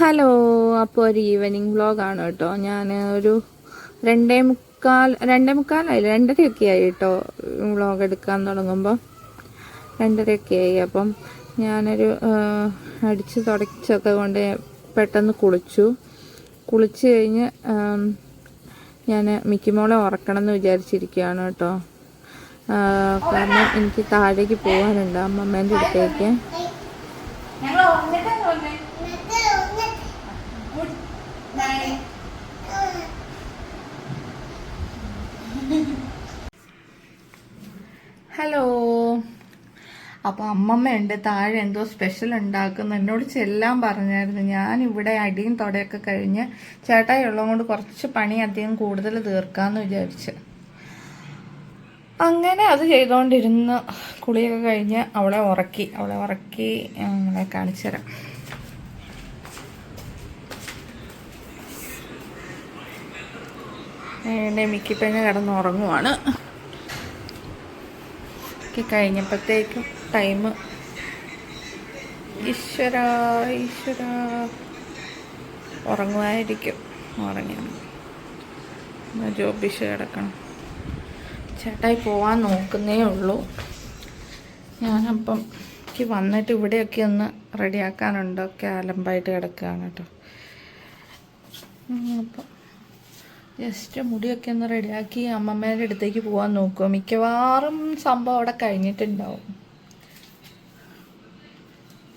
Hello അപ്പോൾ ഒരു evening വ്ളോഗാണ് കേട്ടോ. ഞാൻ ഒരു രണ്ടേ മുക്കാൽ രണ്ടേ മുക്കാലായില്ല? രണ്ടരയൊക്കെ ആയി കേട്ടോ വ്ളോഗ് എടുക്കാൻ തുടങ്ങുമ്പോൾ രണ്ടരയൊക്കെ ആയി. അപ്പം ഞാനൊരു അടിച്ച് തുടച്ചൊക്കെ കൊണ്ട് പെട്ടെന്ന് കുളിച്ചു. കുളിച്ച് കഴിഞ്ഞ് ഞാൻ മിക്കിമോളെ ഉറക്കണം എന്ന് വിചാരിച്ചിരിക്കുകയാണ് കേട്ടോ. കാരണം എനിക്ക് താഴേക്ക് പോകാനുണ്ട് അമ്മമ്മേന്റെ അടുത്തേക്ക്. ഞങ്ങൾ ഹലോ. അപ്പോൾ അമ്മമ്മയുണ്ട് താഴെ എന്തോ സ്പെഷ്യൽ ഉണ്ടാക്കുന്നു. എന്നോട് ചെല്ലാൻ പറഞ്ഞായിരുന്നു. ഞാൻ ഇവിടെ അടിയും തൊടയൊക്കെ കഴിഞ്ഞ് ചേട്ടായി ഉള്ളത് കൊണ്ട് കുറച്ച് പണി അധികം കൂടുതൽ തീർക്കാന്ന് വിചാരിച്ച്. അങ്ങനെ അത് ചെയ്തുകൊണ്ടിരുന്ന് കുളിയൊക്കെ കഴിഞ്ഞ് അവളെ ഉറക്കി. അവളെ ഉറക്കി അവളെ കാണിച്ചു തരാം എന്റെ മിക്കിപ്പങ്ങ് കിടന്നുറങ്ങുവാണ്. കഴിഞ്ഞപ്പോഴത്തേക്കും ടൈം ഈശ്വര ഈശ്വര. ഉറങ്ങുമായിരിക്കും. ഉറങ്ങിയാണ് ജോബിഷ് കിടക്കണം. ചേട്ടായി പോവാൻ നോക്കുന്നേ ഉള്ളൂ. ഞാനപ്പം എനിക്ക് വന്നിട്ട് ഇവിടെയൊക്കെ ഒന്ന് റെഡിയാക്കാനുണ്ട് ഒക്കെ അലമ്പായിട്ട് കിടക്കുകയാണ് കേട്ടോ. അപ്പം ജസ്റ്റ് മുടിയൊക്കെ ഒന്ന് റെഡിയാക്കി അമ്മമ്മേന്റെ അടുത്തേക്ക് പോകാൻ നോക്കുക. മിക്കവാറും സംഭവം അവിടെ കഴിഞ്ഞിട്ടുണ്ടാവും.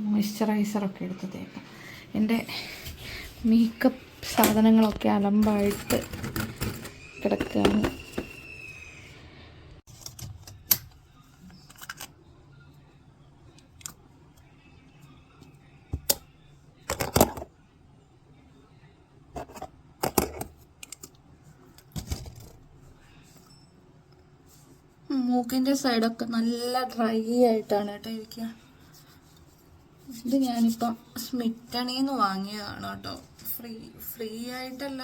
മോയ്സ്ചറൈസറൊക്കെ എടുത്ത് തേക്കാം. എന്റെ മേക്കപ്പ് സാധനങ്ങളൊക്കെ അലമ്പായിട്ട് കിടക്കുകയാണ് മൂക്കിന്റെ സൈഡൊക്കെ നല്ല ഡ്രൈ ആയിട്ടാണ് കേട്ടോ ഇരിക്കുക ഇത് ഞാനിപ്പം സ്മിറ്റണിന്ന് വാങ്ങിയതാണ് കേട്ടോ. ഫ്രീ ഫ്രീ ആയിട്ടല്ല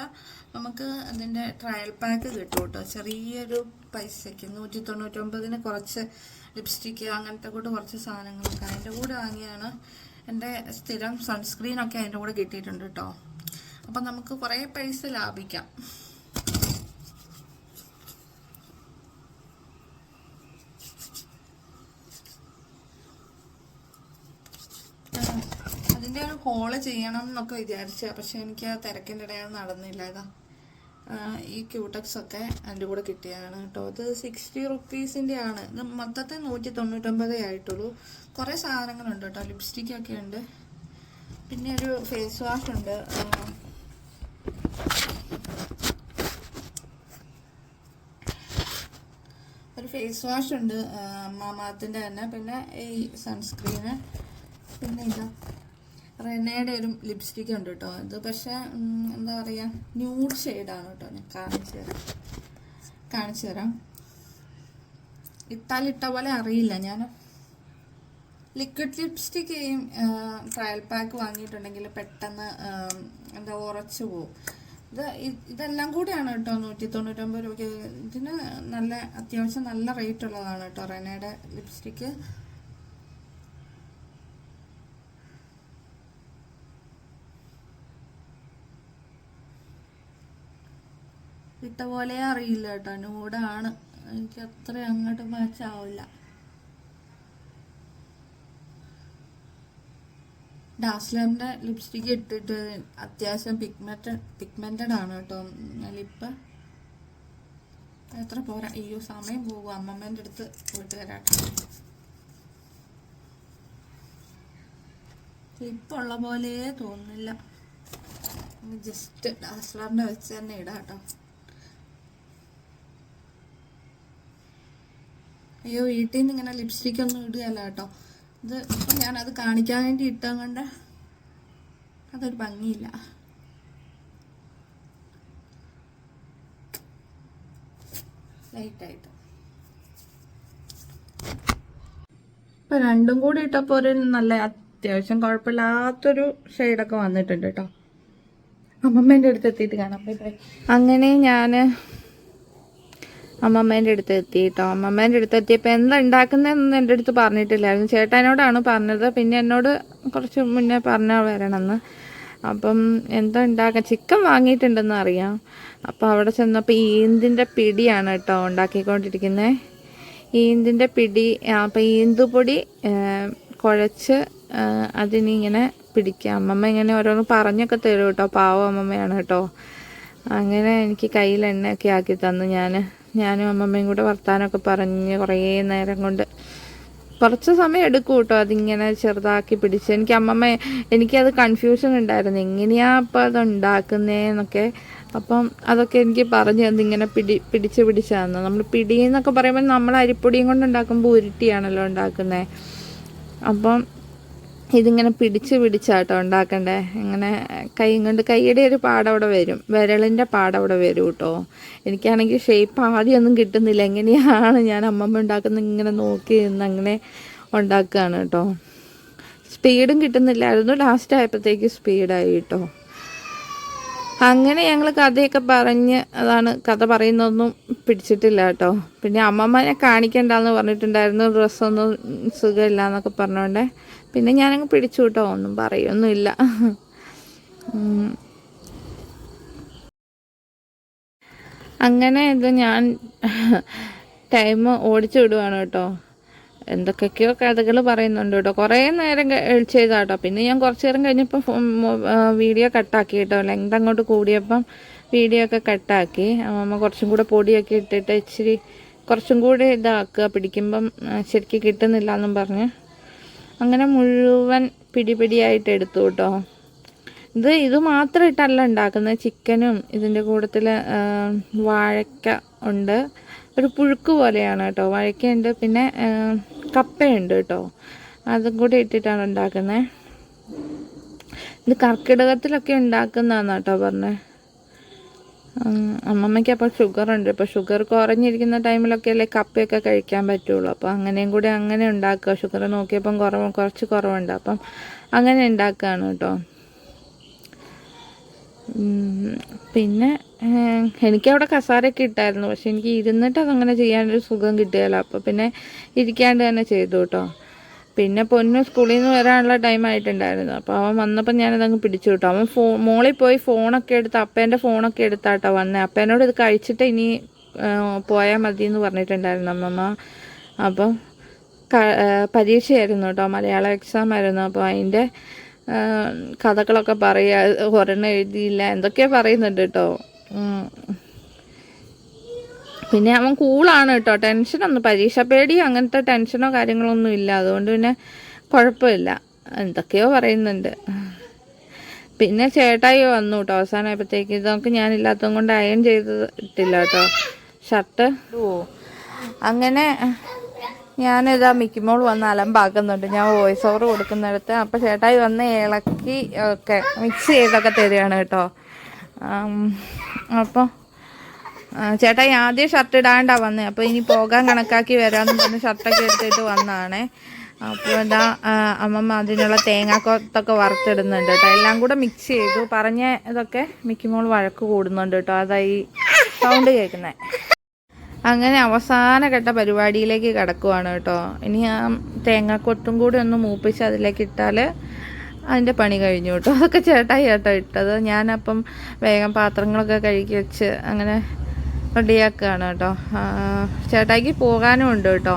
നമുക്ക് അതിന്റെ ട്രയൽ പാക്ക് കിട്ടും കേട്ടോ. ചെറിയൊരു പൈസയ്ക്ക് നൂറ്റി തൊണ്ണൂറ്റൊമ്പതിന് കുറച്ച് ലിപ്സ്റ്റിക്ക് അങ്ങനത്തെ കൂടെ കുറച്ച് സാധനങ്ങളൊക്കെ അതിന്റെ കൂടെ വാങ്ങിയാണ്. എന്റെ സ്ഥിരം സൺസ്ക്രീനൊക്കെ അതിന്റെ കൂടെ കിട്ടിയിട്ടുണ്ട് കേട്ടോ. അപ്പം നമുക്ക് കുറേ പൈസ ലാഭിക്കാം. അതിന്റെ ഒരു ഹോൾ ചെയ്യണം എന്നൊക്കെ വിചാരിച്ച പക്ഷെ എനിക്ക് ആ തിരക്കിന്റെ ഇടയിൽ നടന്നില്ല. ഇതാ ഈ ക്യൂട്ടക്സ് ഒക്കെ അതിന്റെ കൂടെ കിട്ടിയതാണ് കേട്ടോ ഇത് സിക്സ്റ്റി റുപ്പീസിന്റെ ആണ്. ഇത് മൊത്തത്തിൽ നൂറ്റി തൊണ്ണൂറ്റൊമ്പതേ ആയിട്ടുള്ളൂ. കുറേ സാധനങ്ങളുണ്ട് കേട്ടോ ലിപ്സ്റ്റിക് ഒക്കെ ഉണ്ട്. പിന്നെ ഒരു ഫേസ് വാഷ് ഉണ്ട്. ഒരു ഫേസ് വാഷ് ഉണ്ട് മാമാത്തിന്റെ തന്നെ. പിന്നെ ഈ സൺസ്ക്രീന് പിന്നെ ഇതാ. റെനയുടെ ഒരു ലിപ്സ്റ്റിക് ഉണ്ട് കേട്ടോ. ഇത് പക്ഷേ എന്താ പറയുക ന്യൂഡ് ഷെയ്ഡാണ് കേട്ടോ. ഞാൻ കാണിച്ചു തരാം. കാണിച്ചു തരാം. ഇട്ടാൽ ഇട്ട പോലെ അറിയില്ല. ഞാൻ ലിക്വിഡ് ലിപ്സ്റ്റിക്കും ട്രയൽ പാക്ക് വാങ്ങിയിട്ടുണ്ടെങ്കിൽ പെട്ടെന്ന് എന്താ ഉറച്ചു പോകും ഇത് ഇതെല്ലാം കൂടിയാണ് കേട്ടോ. നൂറ്റി തൊണ്ണൂറ്റൊമ്പത് രൂപയ്ക്ക് ഇതിന് നല്ല അത്യാവശ്യം നല്ല റേറ്റ് ഉള്ളതാണ് കേട്ടോ റെനയുടെ ലിപ്സ്റ്റിക്ക് ഇട്ട പോലെ അറിയില്ല കേട്ടോ. നൂടാണ്. എനിക്ക് അത്ര അങ്ങോട്ട് മാച്ച് ആവില്ല. ഡാസ്ലറിന്റെ ലിപ്സ്റ്റിക്ക് ഇട്ടിട്ട് അത്യാവശ്യം പിഗ്മെറ്റ് പിഗ്മെന്റഡ് ആണ് കേട്ടോ. ലിപ്പ് എത്ര പോരാ? അയ്യോ സമയം പോകും. അമ്മമ്മേന്റെ അടുത്ത് പോയിട്ട് വരാട്ടെ ലിപ്പുള്ള പോലെ തോന്നുന്നില്ല. ജസ്റ്റ് ഡാസ്ലറിന്റെ വെച്ച് തന്നെ ഇടാം കേട്ടോ. അയ്യോ വീട്ടിൽ നിന്ന് ഇങ്ങനെ ലിപ്സ്റ്റിക് ഒന്നും ഇടുകയല്ല കേട്ടോ. ഇത് ഇപ്പം ഞാനത് കാണിക്കാൻ വേണ്ടി ഇട്ടാൻ കൊണ്ട് അതൊരു ഭംഗിയില്ല. ലൈറ്റായിട്ട് ഇപ്പം രണ്ടും കൂടി ഇട്ടപ്പോൾ ഒരു നല്ല അത്യാവശ്യം കുഴപ്പമില്ലാത്തൊരു ഷെയ്ഡൊക്കെ വന്നിട്ടുണ്ട് കേട്ടോ. അമ്മമ്മേന്റെ അടുത്ത് എത്തിയിട്ട് കാണാം. ബൈ ബൈ അങ്ങനെ ഞാൻ അമ്മമ്മേന്റെ അടുത്ത് എത്തി കേട്ടോ അമ്മമ്മേന്റെ അടുത്ത് എത്തിയപ്പോൾ എന്താ ഉണ്ടാക്കുന്നതെന്ന് എന്റെ അടുത്ത് പറഞ്ഞിട്ടില്ലായിരുന്നു. ചേട്ടനോടാണ് പറഞ്ഞത്. പിന്നെ എന്നോട് കുറച്ച് മുന്നേ പറഞ്ഞാൽ വരണമെന്ന്. അപ്പം എന്താ ഉണ്ടാക്കാൻ ചിക്കൻ വാങ്ങിയിട്ടുണ്ടെന്ന് അറിയാം. അപ്പോൾ അവിടെ ചെന്നപ്പോൾ ഈന്തിന്റെ പിടിയാണ് കേട്ടോ ഉണ്ടാക്കിക്കൊണ്ടിരിക്കുന്നത് ഈന്തിന്റെ പിടി അപ്പോൾ ഈന്തുപൊടി കുഴച്ച് അതിനിങ്ങനെ പിടിക്കുക അമ്മമ്മ ഇങ്ങനെ ഓരോന്ന് പറഞ്ഞൊക്കെ തരും കേട്ടോ. പാവം അമ്മമ്മയാണ് കേട്ടോ. അങ്ങനെ എനിക്ക് കയ്യിൽ എണ്ണയൊക്കെ ആക്കി തന്നു ഞാൻ ഞാനും അമ്മമ്മയും കൂടെ വർത്താനമൊക്കെ പറഞ്ഞ് കുറേ നേരം കൊണ്ട് കുറച്ച് സമയം എടുക്കും കേട്ടോ. അതിങ്ങനെ ചെറുതാക്കി പിടിച്ച്. എനിക്ക് അമ്മമ്മ എനിക്കത് കൺഫ്യൂഷൻ ഉണ്ടായിരുന്നു. എങ്ങനെയാണ് അപ്പം അത് ഉണ്ടാക്കുന്നതെന്നൊക്കെ അപ്പം അതൊക്കെ എനിക്ക് പറഞ്ഞു അതിങ്ങനെ പിടി പിടിച്ച് പിടിച്ചാന്ന് നമ്മൾ പിടിയെന്നൊക്കെ പറയുമ്പോൾ നമ്മൾ അരിപ്പൊടിയും കൊണ്ട് ഉണ്ടാക്കുമ്പോൾ ഉരുട്ടിയാണല്ലോ ഉണ്ടാക്കുന്നത് അപ്പം ഇതിങ്ങനെ പിടിച്ച് പിടിച്ചാട്ടോ ഉണ്ടാക്കണ്ടേ. ഇങ്ങനെ കൈ കൊണ്ട് കൈയുടെ ഒരു പാടവിടെ വരും. വിരളിന്റെ പാടവിടെ വരും കേട്ടോ. എനിക്കാണെങ്കിൽ ഷേപ്പ് ആദ്യമൊന്നും കിട്ടുന്നില്ല. എങ്ങനെയാണ് ഞാൻ അമ്മമ്മ ഉണ്ടാക്കുന്ന ഇങ്ങനെ നോക്കി നിന്ന് അങ്ങനെ ഉണ്ടാക്കുകയാണ് കേട്ടോ. സ്പീഡും കിട്ടുന്നില്ലായിരുന്നു ലാസ്റ്റ് ആയപ്പോഴത്തേക്ക് സ്പീഡായി കേട്ടോ. അങ്ങനെ ഞങ്ങൾ കഥയൊക്കെ പറഞ്ഞ് അതാണ് കഥ പറയുന്നതൊന്നും പിടിച്ചിട്ടില്ല കേട്ടോ. പിന്നെ അമ്മമ്മനെ കാണിക്കണ്ടെന്ന് പറഞ്ഞിട്ടുണ്ടായിരുന്നു. ഡ്രസ്സൊന്നും സുഖമില്ല എന്നൊക്കെ പറഞ്ഞോണ്ടേ. പിന്നെ ഞാനങ്ങ് പിടിച്ചു കേട്ടോ ഒന്നും പറയൊന്നുമില്ല. അങ്ങനെ ഇത് ഞാൻ ടൈം ഓടിച്ചു വിടുവാണ് കേട്ടോ. എന്തൊക്കെയൊക്കെയോ കഥകൾ പറയുന്നുണ്ട് കേട്ടോ. കുറേ നേരം ചെയ്താ കേട്ടോ. പിന്നെ ഞാൻ കുറച്ച് നേരം കഴിഞ്ഞപ്പോൾ വീഡിയോ കട്ടാക്കി കേട്ടോ. ലെങ്ത് അങ്ങോട്ട് കൂടിയപ്പം വീഡിയോ ഒക്കെ കട്ടാക്കി. അമ്മ കുറച്ചും കൂടെ പൊടിയൊക്കെ ഇട്ടിട്ട് ഇച്ചിരി കുറച്ചും കൂടെ ഇതാക്കുക. പിടിക്കുമ്പം ശരിക്ക് കിട്ടുന്നില്ല എന്നും പറഞ്ഞ് അങ്ങനെ മുഴുവൻ പിടിപിടിയായിട്ട് എടുത്തു കേട്ടോ. ഇത് ഇത് മാത്രം ഇട്ടല്ല ഉണ്ടാക്കുന്നത്. ചിക്കനും ഇതിന്റെ കൂട്ടത്തിൽ വാഴക്ക ഉണ്ട്. ഒരു പുഴുക്ക് പോലെയാണ് കേട്ടോ. വാഴക്കയുണ്ട് പിന്നെ കപ്പയുണ്ട് കേട്ടോ. അതും കൂടി ഇട്ടിട്ടാണ് ഉണ്ടാക്കുന്നത്. ഇത് കർക്കിടകത്തിലൊക്കെ ഉണ്ടാക്കുന്നതാണ് കേട്ടോ പറഞ്ഞത് അമ്മമ്മയ്ക്ക് അപ്പോൾ ഷുഗർ ഉണ്ട് ഇപ്പോൾ ഷുഗർ കുറഞ്ഞിരിക്കുന്ന ടൈമിലൊക്കെ അല്ലേ കപ്പയൊക്കെ കഴിക്കാൻ പറ്റുള്ളൂ. അപ്പോൾ അങ്ങനെയും കൂടി അങ്ങനെ ഉണ്ടാക്കുക. ഷുഗർ നോക്കിയപ്പം കുറവ് കുറച്ച് കുറവുണ്ട്. അപ്പം അങ്ങനെ ഉണ്ടാക്കുകയാണ് കേട്ടോ. പിന്നെ എനിക്കവിടെ കസാരയൊക്കെ ഇട്ടായിരുന്നു. പക്ഷെ എനിക്ക് ഇരുന്നിട്ട് അതങ്ങനെ ചെയ്യാനൊരു സുഖം കിട്ടിയല്ല. അപ്പോൾ പിന്നെ ഇരിക്കാണ്ട് തന്നെ ചെയ്തു കേട്ടോ. പിന്നെ പൊന്നു സ്കൂളിൽ നിന്ന് വരാനുള്ള ടൈം ആയിട്ടുണ്ടായിരുന്നു. അപ്പോൾ അവൻ വന്നപ്പോൾ ഞാനതങ്ങ് പിടിച്ചു കിട്ടും അവൻ ഫോ മോളിൽ പോയി ഫോണൊക്കെ എടുത്ത് അപ്പേന്റെ ഫോണൊക്കെ എടുത്താട്ടോ വന്നേ. അപ്പേനോട് ഇത് കഴിച്ചിട്ട് ഇനി പോയാൽ മതി എന്ന് പറഞ്ഞിട്ടുണ്ടായിരുന്നു അമ്മമ്മ. അപ്പം പരീക്ഷയായിരുന്നു കേട്ടോ. മലയാളം എക്സാം ആയിരുന്നു. അപ്പോൾ അതിന്റെ കഥകളൊക്കെ പറയുക ഒരെണ്ണം എഴുതിയില്ല എന്തൊക്കെയോ പറയുന്നുണ്ട് കേട്ടോ. പിന്നെ അവൻ കൂളാണ് കേട്ടോ. ടെൻഷനൊന്നും പരീക്ഷ പേടി അങ്ങനത്തെ ടെൻഷനോ കാര്യങ്ങളോ ഒന്നും ഇല്ല. അതുകൊണ്ട് പിന്നെ കുഴപ്പമില്ല. എന്തൊക്കെയോ പറയുന്നുണ്ട്. പിന്നെ ചേട്ടായി വന്നു കേട്ടോ. അവസാനമായപ്പോഴത്തേക്ക് ഇതൊക്കെ ഞാനില്ലാത്തതും കൊണ്ട് അയൺ ചെയ്തിട്ടില്ല കേട്ടോ. ഷർട്ട് അങ്ങനെ ഞാനിതാ മിക്കിമോൾ വന്ന് അലമ്പാക്കുന്നുണ്ട്. ഞാൻ വോയിസ് ഓവർ കൊടുക്കുന്നിടത്ത്. അപ്പോൾ ചേട്ടായി വന്ന് ഇളക്കി ഒക്കെ മിക്സ് ചെയ്തൊക്കെ തരികയാണ് കേട്ടോ. അപ്പോൾ ചേട്ടായി ആദ്യം ഷർട്ട് ഇടാണ്ടാ വന്നത് അപ്പോൾ ഇനി പോകാൻ കണക്കാക്കി വരാന്ന് പറഞ്ഞ് ഷർട്ടൊക്കെ എടുത്തിട്ട് വന്നതാണേ. അപ്പോൾ എന്താ അമ്മമ്മ അതിനുള്ള തേങ്ങാക്കൊത്തൊക്കെ വറുത്തിടുന്നുണ്ട് കേട്ടോ. എല്ലാം കൂടെ മിക്സ് ചെയ്തു. പറഞ്ഞ ഇതൊക്കെ മിക്കിമോൾ വഴക്ക് കൂടുന്നുണ്ട് കേട്ടോ. അതായി സൗണ്ട് കേൾക്കുന്നത് അങ്ങനെ അവസാന ഘട്ട പരിപാടിയിലേക്ക് കിടക്കുവാണ് കേട്ടോ. ഇനി ആ തേങ്ങാക്കൊത്തും കൂടി ഒന്ന് മൂപ്പിച്ച് അതിലേക്ക് ഇട്ടാൽ അതിന്റെ പണി കഴിഞ്ഞു കേട്ടോ. അതൊക്കെ ചേട്ടായി കേട്ടോ ഇട്ടത്. ഞാനപ്പം വേഗം പാത്രങ്ങളൊക്കെ കഴുകി വെച്ച് അങ്ങനെ റെഡിയാക്കുകയാണ് കേട്ടോ. ചേട്ടായിക്ക് പോകാനും ഉണ്ട് കേട്ടോ.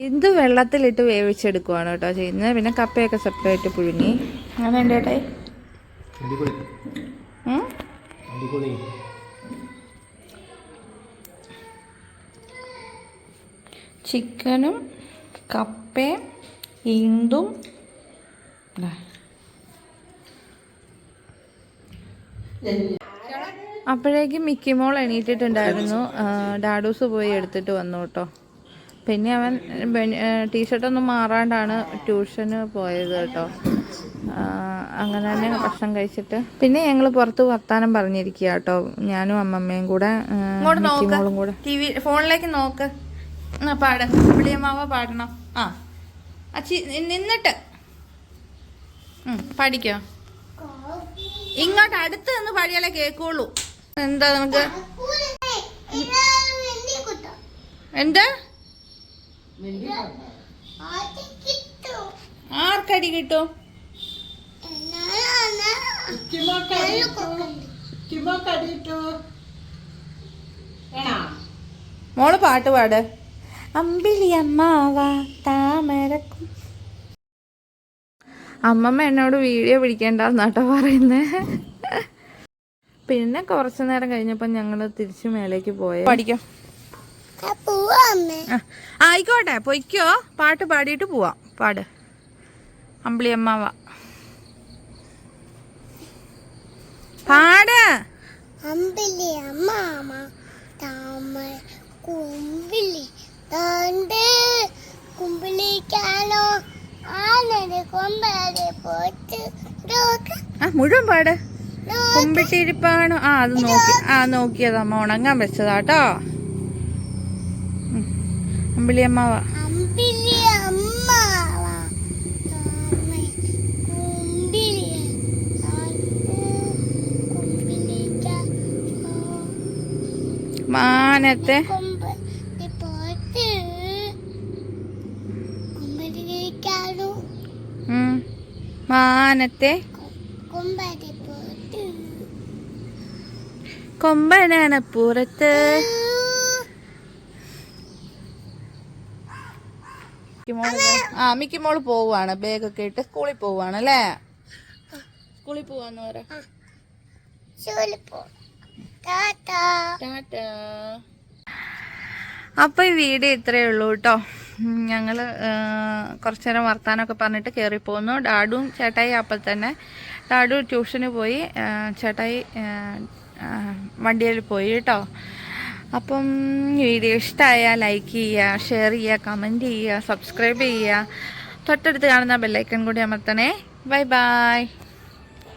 ഇത് വെള്ളത്തിലിട്ട് വേവിച്ചെടുക്കുവാണ് കേട്ടോ ചെയ്യുന്നത്? പിന്നെ കപ്പയൊക്കെ സെപ്പറേറ്റ് പുഴുങ്ങി. അങ്ങനെ ഉണ്ട് ചേട്ടായി ചിക്കനും കപ്പയും ഇന്തും ദാ. അപ്പോഴേക്കും മിക്കി മോൾ എണീറ്റിട്ടുണ്ടായിരുന്നു. ഡാഡൂസ് പോയി എടുത്തിട്ട് വന്നു കേട്ടോ. പിന്നെ അവൻ ടീഷർട്ടൊന്നും മാറാണ്ടാണ് ട്യൂഷന് പോയത് കേട്ടോ. അങ്ങനെ തന്നെ ഭക്ഷണം കഴിച്ചിട്ട്. പിന്നെ ഞങ്ങൾ പുറത്ത് വർത്താനം പറഞ്ഞിരിക്കുക കേട്ടോ. ഞാനും അമ്മമ്മയും കൂടെ മോളും കൂടെ. ടി വി ഫോണിലേക്ക് നോക്ക്. പാട്. പുളിയമ്മാവ പാടണം. ആ. അച്ചി നിന്നിട്ട്. പഠിക്കോ? ഇങ്ങോട്ട് അടുത്ത് നിന്ന് പാടിയാലേ കേൾക്കുള്ളൂ. എന്താ നമുക്ക് എന്താ? ആർക്കടി കിട്ടും? മോൾ പാട്ട് പാട്. അമ്പിളി അമ്മാവാ താമരക്കും. അമ്മമ്മ എന്നോട് വീഡിയോ പിടിക്കേണ്ടെന്നാട്ടോ പറയുന്നേ. പിന്നെ കുറച്ചു നേരം കഴിഞ്ഞപ്പോൾ ഞങ്ങൾ തിരിച്ചു മേലേക്ക് പോയ. പഠിക്കാം? ആ, ആയിക്കോട്ടെ പൊയ്ക്കോ. പാട്ട് പാടിയിട്ട് പോവാം. പാട്. അമ്പിളിയമ്മാവ. പാട്. അമ്പിളി അമ്മാമ താമര കുമ്പിളി തണ്ട്. കുമ്പിളിക്കാനോ ആനയുടെ ആ മുഴുവൻ പാട്. കുമ്പിട്ടിരിപ്പാണ്. ആ അത് നോക്കി. ആ നോക്കിയത് അമ്മ. ഉണങ്ങാൻ വെച്ചതാട്ടോ. അമ്പിളി അമ്മാവ മാനത്തെ. മാനത്തെ. കൊമ്പനാണ് പുറത്ത് ആ മിക്ക മോൾ പോവാണ് ബാഗൊക്കെ ഇട്ട് സ്കൂളിൽ പോവാണ് അല്ലേ? സ്കൂളിൽ പോവാന്ന് പറ. അപ്പൊ ഈ വീഡിയോ ഇത്രയേ ഉള്ളൂ കേട്ടോ ഞങ്ങൾ കുറച്ചു നേരം വർത്താനൊക്കെ പറഞ്ഞിട്ട് കേറി പോകുന്നു ഡാഡും ചേട്ടായി അപ്പോൾ തന്നെ. ഡാഡു ട്യൂഷന് പോയി ചേട്ടായി വണ്ടിയിൽ പോയി കേട്ടോ. അപ്പം വീഡിയോ ഇഷ്ടമായാൽ ലൈക്ക് ചെയ്യുക ഷെയർ ചെയ്യുക കമന്റ് ചെയ്യുക സബ്സ്ക്രൈബ് ചെയ്യുക. തൊട്ടടുത്ത് കാണുന്ന ബെല്ലൈക്കൺ കൂടി അമർത്തണേ. Bye bye